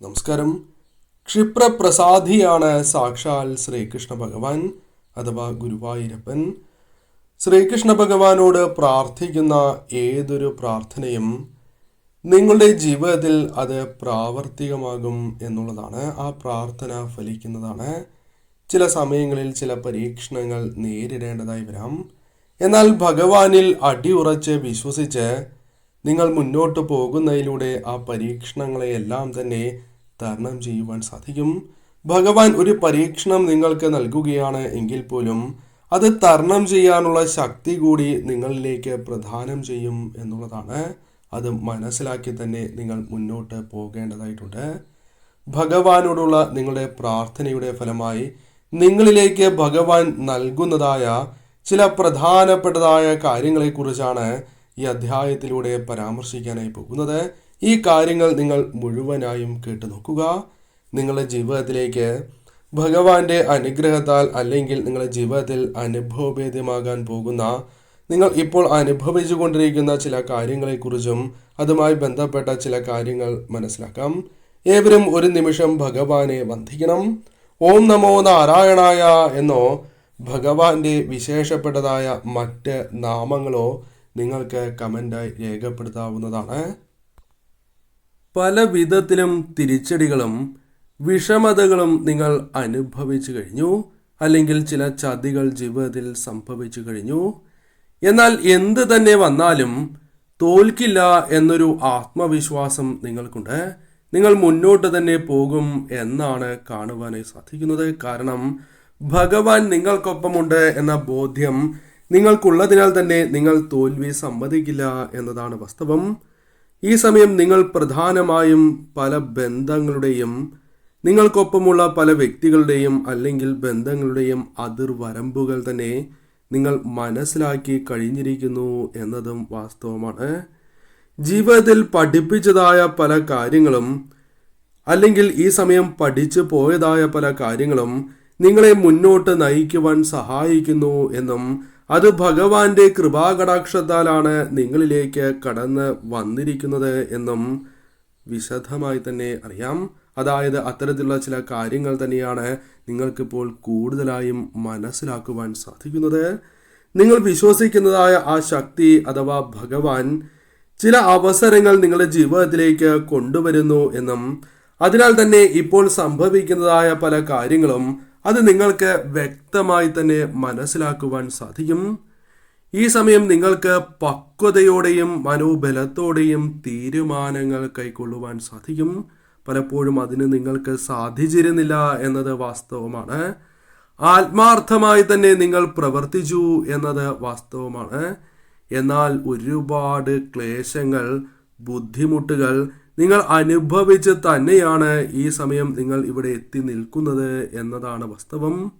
നമസ്കാരം. ക്ഷിപ്രപ്രസാദിയാണ് സാക്ഷാൽ ശ്രീകൃഷ്ണ ഭഗവാൻ അഥവാ ഗുരുവായൂരപ്പൻ. ശ്രീകൃഷ്ണ ഭഗവാനോട് പ്രാർത്ഥിക്കുന്ന ഏതൊരു പ്രാർത്ഥനയും നിങ്ങളുടെ ജീവിതത്തിൽ അത് പ്രാവർത്തികമാകും എന്നുള്ളതാണ്. ആ പ്രാർത്ഥന ഫലിക്കുന്നതാണ്. ചില സമയങ്ങളിൽ ചില പരീക്ഷണങ്ങൾ നേരിടേണ്ടതായി വരാം. എന്നാൽ ഭഗവാനിൽ അടിയുറച്ച് വിശ്വസിച്ച് നിങ്ങൾ മുന്നോട്ട് പോകുന്നതിലൂടെ ആ പരീക്ഷണങ്ങളെയെല്ലാം തന്നെ തരണം ചെയ്യുവാൻ സാധിക്കും. ഭഗവാൻ ഒരു പരീക്ഷണം നിങ്ങൾക്ക് നൽകുകയാണ് എങ്കിൽ പോലും അത് തരണം ചെയ്യാനുള്ള ശക്തി കൂടി നിങ്ങളിലേക്ക് പ്രധാനം ചെയ്യും എന്നുള്ളതാണ്. അത് മനസ്സിലാക്കി തന്നെ നിങ്ങൾ മുന്നോട്ട് പോകേണ്ടതായിട്ടുണ്ട്. ഭഗവാനോടുള്ള നിങ്ങളുടെ പ്രാർത്ഥനയുടെ ഫലമായി നിങ്ങളിലേക്ക് ഭഗവാൻ നൽകുന്നതായ ചില പ്രധാനപ്പെട്ടതായ കാര്യങ്ങളെക്കുറിച്ചാണ് ഈ അധ്യായത്തിലൂടെ പരാമർശിക്കാനായി പോകുന്നത് ഈ കാര്യങ്ങൾ നിങ്ങൾ മുഴുവനായും കേട്ടു നോക്കുക. നിങ്ങളുടെ ജീവിതത്തിലേക്ക് ഭഗവാന്റെ അനുഗ്രഹത്താൽ അല്ലെങ്കിൽ നിങ്ങളുടെ ജീവിതത്തിൽ അനുഭവഭേദ്യമാകാൻ പോകുന്ന നിങ്ങൾ ഇപ്പോൾ അനുഭവിച്ചു കൊണ്ടിരിക്കുന്ന ചില കാര്യങ്ങളെക്കുറിച്ചും അതുമായി ബന്ധപ്പെട്ട ചില കാര്യങ്ങൾ മനസ്സിലാക്കാം. ഏവരും ഒരു നിമിഷം ഭഗവാനെ വന്ദിക്കണം. ഓം നമോ നാരായണായ എന്നോ ഭഗവാന്റെ വിശേഷപ്പെട്ടതായ മറ്റ് നാമങ്ങളോ നിങ്ങൾക്ക് കമന്റായി രേഖപ്പെടുത്താവുന്നതാണ്. പല വിധത്തിലും തിരിച്ചടികളും വിഷമതകളും നിങ്ങൾ അനുഭവിച്ചു കഴിഞ്ഞു. അല്ലെങ്കിൽ ചില ചതികൾ ജീവിതത്തിൽ സംഭവിച്ചു കഴിഞ്ഞു. എന്നാൽ എന്ത് തന്നെ വന്നാലും തോൽക്കില്ല എന്നൊരു ആത്മവിശ്വാസം നിങ്ങൾക്കുണ്ട്. നിങ്ങൾ മുന്നോട്ട് തന്നെ പോകും എന്നാണ് കാണുവാനായി സാധിക്കുന്നത്. കാരണം ഭഗവാൻ നിങ്ങൾക്കൊപ്പമുണ്ട് എന്ന ബോധ്യം നിങ്ങൾക്കുള്ളതിനാൽ തന്നെ നിങ്ങൾ തോൽവി സമ്മതിക്കില്ല എന്നതാണ് വാസ്തവം. ഈ സമയം നിങ്ങൾ പ്രധാനമായും പല ബന്ധങ്ങളുടെയും നിങ്ങൾക്കൊപ്പമുള്ള പല വ്യക്തികളുടെയും അല്ലെങ്കിൽ ബന്ധങ്ങളുടെയും അതിർവരമ്പുകൾ തന്നെ നിങ്ങൾ മനസ്സിലാക്കി കഴിഞ്ഞിരിക്കുന്നു എന്നതും വാസ്തവമാണ്. ജീവിതത്തിൽ പഠിപ്പിച്ചതായ പല കാര്യങ്ങളും അല്ലെങ്കിൽ ഈ സമയം പഠിച്ചു പോയതായ പല കാര്യങ്ങളും നിങ്ങളെ മുന്നോട്ട് നയിക്കുവാൻ സഹായിക്കുന്നു എന്നും അത് ഭഗവാന്റെ കൃപാകടാക്ഷത്താലാണ് നിങ്ങളിലേക്ക് കടന്ന് വന്നിരിക്കുന്നത് എന്നും വിശദമായി തന്നെ അറിയാം. അതായത് അത്തരത്തിലുള്ള ചില കാര്യങ്ങൾ തന്നെയാണ് നിങ്ങൾക്കിപ്പോൾ കൂടുതലായും മനസ്സിലാക്കുവാൻ സാധിക്കുന്നത്. നിങ്ങൾ വിശ്വസിക്കുന്നതായ ആ ശക്തി അഥവാ ഭഗവാൻ ചില അവസരങ്ങൾ നിങ്ങളുടെ ജീവിതത്തിലേക്ക് കൊണ്ടുവരുന്നു എന്നും അതിനാൽ തന്നെ ഇപ്പോൾ സംഭവിക്കുന്നതായ പല കാര്യങ്ങളും അത് നിങ്ങൾക്ക് വ്യക്തമായി തന്നെ മനസ്സിലാക്കുവാൻ സാധിക്കും. ഈ സമയം നിങ്ങൾക്ക് പക്വതയോടെയും മനോബലത്തോടെയും തീരുമാനങ്ങൾ കൈക്കൊള്ളുവാൻ സാധിക്കും. പലപ്പോഴും അതിന് നിങ്ങൾക്ക് സാധിച്ചിരുന്നില്ല എന്നത് വാസ്തവമാണ്. ആത്മാർത്ഥമായി തന്നെ നിങ്ങൾ പ്രവർത്തിച്ചു എന്നത് വാസ്തവമാണ്. എന്നാൽ ഒരുപാട് ക്ലേശങ്ങൾ ബുദ്ധിമുട്ടുകൾ നിങ്ങൾ അനുഭവിച്ച് തന്നെയാണ് ഈ സമയം നിങ്ങൾ ഇവിടെ എത്തി നിൽക്കുന്നത് എന്നതാണ് വാസ്തവം.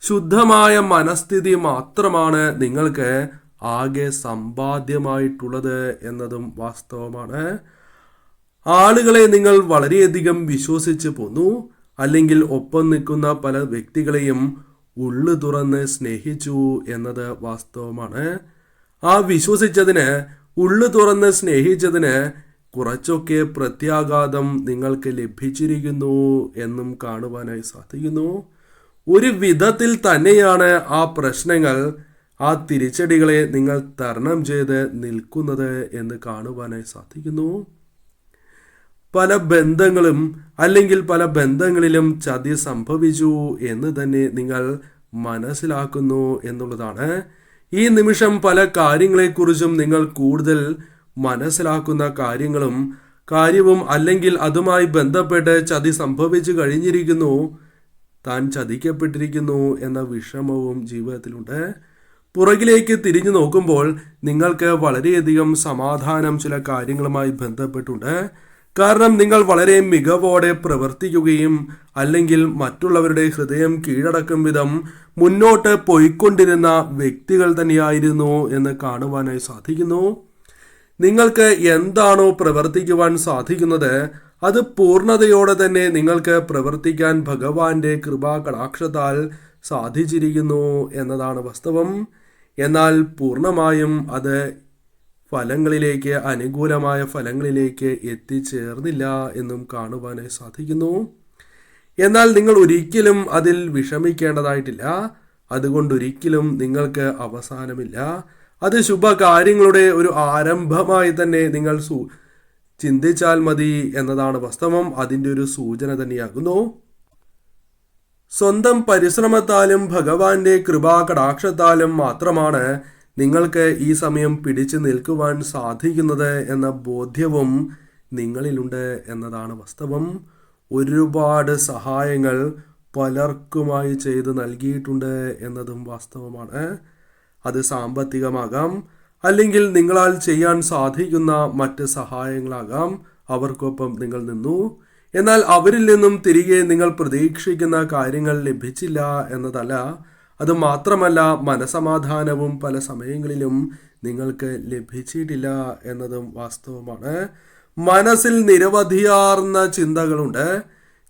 ശുദ്ധമായ മനസ്ഥിതി മാത്രമാണ് നിങ്ങൾക്ക് ആകെ സമ്പാദ്യമായിട്ടുള്ളത് എന്നതും വാസ്തവമാണ്. ആളുകളെ നിങ്ങൾ വളരെയധികം വിശ്വസിച്ച് പോന്നു. അല്ലെങ്കിൽ ഒപ്പം നിൽക്കുന്ന പല വ്യക്തികളെയും ഉള്ളു തുറന്ന് സ്നേഹിച്ചു എന്നത് വാസ്തവമാണ്. ആ വിശ്വസിച്ചതിന് ഉള്ളു തുറന്ന് സ്നേഹിച്ചതിന് കുറച്ചൊക്കെ പ്രത്യാഘാതം നിങ്ങൾക്ക് ലഭിച്ചിരിക്കുന്നു എന്നും കാണുവാനായി സാധിക്കുന്നു. ഒരു വിധത്തിൽ തന്നെയാണ് ആ പ്രശ്നങ്ങൾ ആ തിരിച്ചടികളെ നിങ്ങൾ തരണം ചെയ്ത് നിൽക്കുന്നത് എന്ന് കാണുവാനായി സാധിക്കുന്നു. പല ബന്ധങ്ങളും അല്ലെങ്കിൽ പല ബന്ധങ്ങളിലും ചതി സംഭവിച്ചു എന്ന് തന്നെ നിങ്ങൾ മനസ്സിലാക്കുന്നു എന്നുള്ളതാണ്. ഈ നിമിഷം പല കാര്യങ്ങളെക്കുറിച്ചും നിങ്ങൾ കൂടുതൽ മനസ്സിലാക്കുന്ന കാര്യങ്ങളും കാര്യവും അല്ലെങ്കിൽ അതുമായി ബന്ധപ്പെട്ട് ചതി സംഭവിച്ചു കഴിഞ്ഞിരിക്കുന്നു. താൻ ചതിക്കപ്പെട്ടിരിക്കുന്നു എന്ന വിഷമവും ജീവിതത്തിലുണ്ട്. പുറകിലേക്ക് തിരിഞ്ഞു നോക്കുമ്പോൾ നിങ്ങൾക്ക് വളരെയധികം സമാധാനം ചില കാര്യങ്ങളുമായി ബന്ധപ്പെട്ടുണ്ട്. കാരണം നിങ്ങൾ വളരെ മികവോടെ പ്രവർത്തിക്കുകയും അല്ലെങ്കിൽ മറ്റുള്ളവരുടെ ഹൃദയം കീഴടക്കും വിധം മുന്നോട്ട് പോയിക്കൊണ്ടിരുന്ന വ്യക്തികൾ തന്നെയായിരുന്നു എന്ന് കാണുവാനായി സാധിക്കുന്നു. നിങ്ങൾക്ക് എന്താണോ പ്രവർത്തിക്കുവാൻ സാധിക്കുന്നത് അത് പൂർണതയോടെ തന്നെ നിങ്ങൾക്ക് പ്രവർത്തിക്കാൻ ഭഗവാന്റെ കൃപാ കടാക്ഷത്താൽ സാധിച്ചിരിക്കുന്നു എന്നതാണ് വാസ്തവം. എന്നാൽ പൂർണമായും അത് ഫലങ്ങളിലേക്ക് അനുകൂലമായ ഫലങ്ങളിലേക്ക് എത്തിച്ചേർന്നില്ല എന്നും കാണുവാനായി സാധിക്കുന്നു. എന്നാൽ നിങ്ങൾ ഒരിക്കലും അതിൽ വിഷമിക്കേണ്ടതായിട്ടില്ല. അതുകൊണ്ടൊരിക്കലും നിങ്ങൾക്ക് അവസാനമില്ല. അത് ശുഭകാര്യങ്ങളുടെ ഒരു ആരംഭമായി തന്നെ നിങ്ങൾ സൂ ചിന്തിച്ചാൽ മതി എന്നതാണ് വാസ്തവം. അതിന്റെ ഒരു സൂചന തന്നെയാകുന്നു. സ്വന്തം പരിശ്രമത്താലും ഭഗവാന്റെ കൃപാ കടാക്ഷത്താലും മാത്രമാണ് നിങ്ങൾക്ക് ഈ സമയം പിടിച്ചു നിൽക്കുവാൻ സാധിക്കുന്നത് എന്ന ബോധ്യവും നിങ്ങളിലുണ്ട് എന്നതാണ് വാസ്തവം. ഒരുപാട് സഹായങ്ങൾ പലർക്കുമായി ചെയ്ത് നൽകിയിട്ടുണ്ട് എന്നതും വാസ്തവമാണ്. അത് സാമ്പത്തികമാകാം. അല്ലെങ്കിൽ നിങ്ങളാൽ ചെയ്യാൻ സാധിക്കുന്ന മറ്റ് സഹായങ്ങളാകാം. അവർക്കൊപ്പം നിങ്ങൾ നിന്നു. എന്നാൽ അവരിൽ നിന്നും തിരികെ നിങ്ങൾ പ്രതീക്ഷിക്കുന്ന കാര്യങ്ങൾ ലഭിച്ചില്ല എന്നതല്ല. അത് മാത്രമല്ല മനസമാധാനവും പല സമയങ്ങളിലും നിങ്ങൾക്ക് ലഭിച്ചിട്ടില്ല എന്നതും വാസ്തവമാണ്. മനസ്സിൽ നിരവധിയാർന്ന ചിന്തകളുണ്ട്.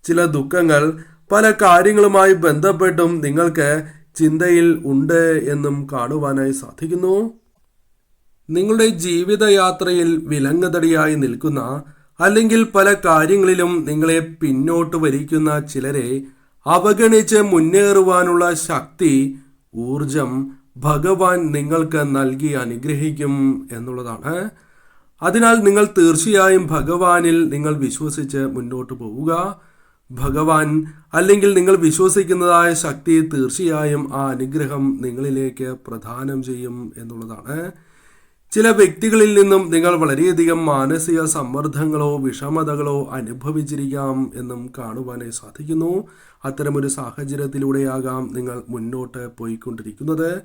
ചില ദുഃഖങ്ങൾ പല കാര്യങ്ങളുമായി ബന്ധപ്പെട്ടും നിങ്ങൾക്ക് ചിന്തയിൽ ഉണ്ട് എന്നും കാണുവാനായി സാധിക്കുന്നു. നിങ്ങളുടെ ജീവിതയാത്രയിൽ വിലങ്ങതടിയായി നിൽക്കുന്ന അല്ലെങ്കിൽ പല കാര്യങ്ങളിലും നിങ്ങളെ പിന്നോട്ട് വലിക്കുന്ന ചിലരെ അവഗണിച്ച് മുന്നേറുവാനുള്ള ശക്തി ഊർജം ഭഗവാൻ നിങ്ങൾക്ക് നൽകി അനുഗ്രഹിക്കും എന്നുള്ളതാണ്. അതിനാൽ നിങ്ങൾ തീർച്ചയായും ഭഗവാനിൽ നിങ്ങൾ വിശ്വസിച്ച് മുന്നോട്ട് പോവുക. ഭഗവാൻ അല്ലെങ്കിൽ നിങ്ങൾ വിശ്വസിക്കുന്നതായ ശക്തി തീർച്ചയായും ആ അനുഗ്രഹം നിങ്ങളിലേക്ക് പ്രദാനം ചെയ്യും എന്നുള്ളതാണ്. ചില വ്യക്തികളിൽ നിന്നും നിങ്ങൾ വളരെയധികം മാനസിക സമ്മർദ്ദങ്ങളോ വിഷമതകളോ അനുഭവിച്ചിരിക്കാം എന്നും കാണുവാനായി സാധിക്കുന്നു. അത്തരമൊരു സാഹചര്യത്തിലൂടെയാകാം നിങ്ങൾ മുന്നോട്ട് പോയിക്കൊണ്ടിരിക്കുന്നത്.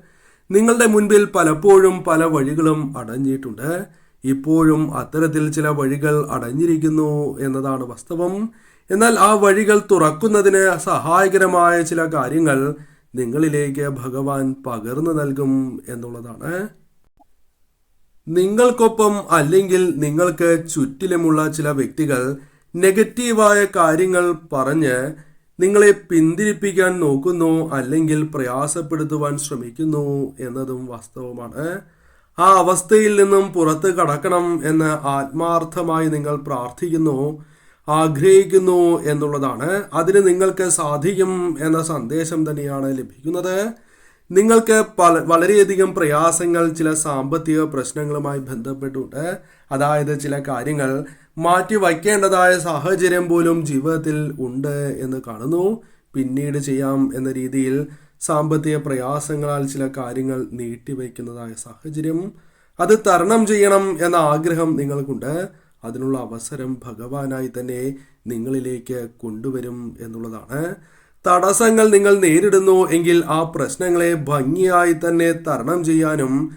നിങ്ങളുടെ മുൻപിൽ പലപ്പോഴും പല വഴികളും അടഞ്ഞിട്ടുണ്ട്. ഇപ്പോഴും അത്തരത്തിൽ ചില വഴികൾ അടഞ്ഞിരിക്കുന്നു എന്നതാണ് വാസ്തവം. എന്നാൽ ആ വഴികൾ തുറക്കുന്നതിന് സഹായകരമായ ചില കാര്യങ്ങൾ നിങ്ങളിലേക്ക് ഭഗവാൻ പകർന്നു നൽകും എന്നുള്ളതാണ്. നിങ്ങൾക്കൊപ്പം അല്ലെങ്കിൽ നിങ്ങൾക്ക് ചുറ്റിലുമുള്ള ചില വ്യക്തികൾ നെഗറ്റീവായ കാര്യങ്ങൾ പറഞ്ഞ് നിങ്ങളെ പിന്തിരിപ്പിക്കാൻ നോക്കുന്നു അല്ലെങ്കിൽ പ്രയാസപ്പെടുത്തുവാൻ ശ്രമിക്കുന്നു എന്നതും വാസ്തവമാണ്. ആ അവസ്ഥയിൽ നിന്നും പുറത്ത് കടക്കണം എന്ന് ആത്മാർത്ഥമായി നിങ്ങൾ പ്രാർത്ഥിക്കുന്നു. ആഗ്രഹിക്കുന്നു എന്നുള്ളതാണ്. അതിന് നിങ്ങൾക്ക് സാധിക്കും എന്ന സന്ദേശം തന്നെയാണ് ലഭിക്കുന്നത്. നിങ്ങൾക്ക് പല വളരെയധികം പ്രയാസങ്ങൾ ചില സാമ്പത്തിക പ്രശ്നങ്ങളുമായി ബന്ധപ്പെട്ടുണ്ട്. അതായത് ചില കാര്യങ്ങൾ മാറ്റി വയ്ക്കേണ്ടതായ സാഹചര്യം പോലും ജീവിതത്തിൽ ഉണ്ട് എന്ന് കാണുന്നു. പിന്നീട് ചെയ്യാം എന്ന രീതിയിൽ സാമ്പത്തിക പ്രയാസങ്ങളാൽ ചില കാര്യങ്ങൾ നീട്ടിവയ്ക്കുന്നതായ സാഹചര്യം. അത് തരണം ചെയ്യണം എന്ന ആഗ്രഹം നിങ്ങൾക്കുണ്ട്. അതിനുള്ള അവസരം ഭഗവാനായി തന്നെ നിങ്ങളിലേക്ക് കൊണ്ടുവരും എന്നുള്ളതാണ്. തടസ്സങ്ങൾ നിങ്ങൾ നേരിടുന്നു എങ്കിൽ ആ പ്രശ്നങ്ങളെ ഭംഗിയായി തന്നെ തരണം ചെയ്യാനും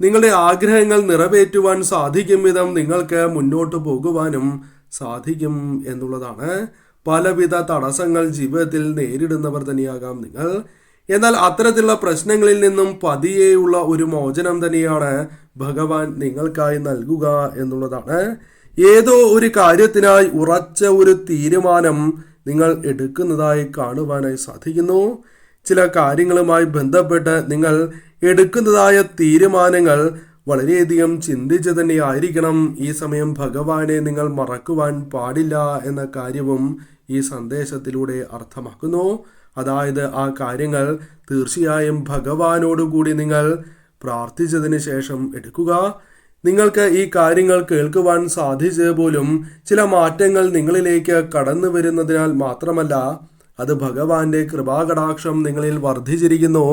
നിങ്ങളുടെ ആഗ്രഹങ്ങൾ നിറവേറ്റുവാൻ സാധിക്കും വിധം നിങ്ങൾക്ക് മുന്നോട്ട് പോകുവാനും സാധിക്കും എന്നുള്ളതാണ്. പലവിധ തടസ്സങ്ങൾ ജീവിതത്തിൽ നേരിടുന്നവർ തന്നെയാകാം നിങ്ങൾ. എന്നാൽ അത്തരത്തിലുള്ള പ്രശ്നങ്ങളിൽ നിന്നും പതിയെയുള്ള ഒരു മോചനം തന്നെയാണ് ഭഗവാൻ നിങ്ങൾക്കായി നൽകുക എന്നുള്ളതാണ്. ഏതോ ഒരു കാര്യത്തിനായി ഉറച്ച ഒരു തീരുമാനം നിങ്ങൾ എടുക്കുന്നതായി കാണുവാനായി സാധിക്കുന്നു. ചില കാര്യങ്ങളുമായി ബന്ധപ്പെട്ട് നിങ്ങൾ എടുക്കുന്നതായ തീരുമാനങ്ങൾ വളരെയധികം ചിന്തിച്ച് തന്നെ ആയിരിക്കണം ഈ സമയം ഭഗവാനെ നിങ്ങൾ മറക്കുവാൻ പാടില്ല എന്ന കാര്യവും ഈ സന്ദേശത്തിലൂടെ അർത്ഥമാക്കുന്നു. അതായത് ആ കാര്യങ്ങൾ തീർച്ചയായും ഭഗവാനോടുകൂടി നിങ്ങൾ പ്രാർത്ഥിച്ചതിന് ശേഷം എടുക്കുക. നിങ്ങൾക്ക് ഈ കാര്യങ്ങൾ കേൾക്കുവാൻ സാധിച്ചത് പോലും ചില മാറ്റങ്ങൾ നിങ്ങളിലേക്ക് കടന്നു വരുന്നതിനാൽ മാത്രമല്ല അത് ഭഗവാന്റെ കൃപാകടാക്ഷം നിങ്ങളിൽ വർദ്ധിച്ചിരിക്കുന്നു.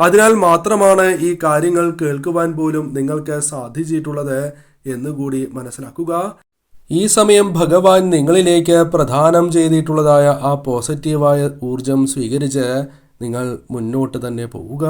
അതിനാൽ മാത്രമാണ് ഈ കാര്യങ്ങൾ കേൾക്കുവാൻ പോലും നിങ്ങൾക്ക് സാധിച്ചിട്ടുള്ളത് എന്നുകൂടി മനസ്സിലാക്കുക. ഈ സമയം ഭഗവാൻ നിങ്ങളിലേക്ക് പ്രധാനം ചെയ്തിട്ടുള്ളതായ ആ പോസിറ്റീവായ ഊർജം സ്വീകരിച്ച് നിങ്ങൾ മുന്നോട്ട് തന്നെ പോവുക.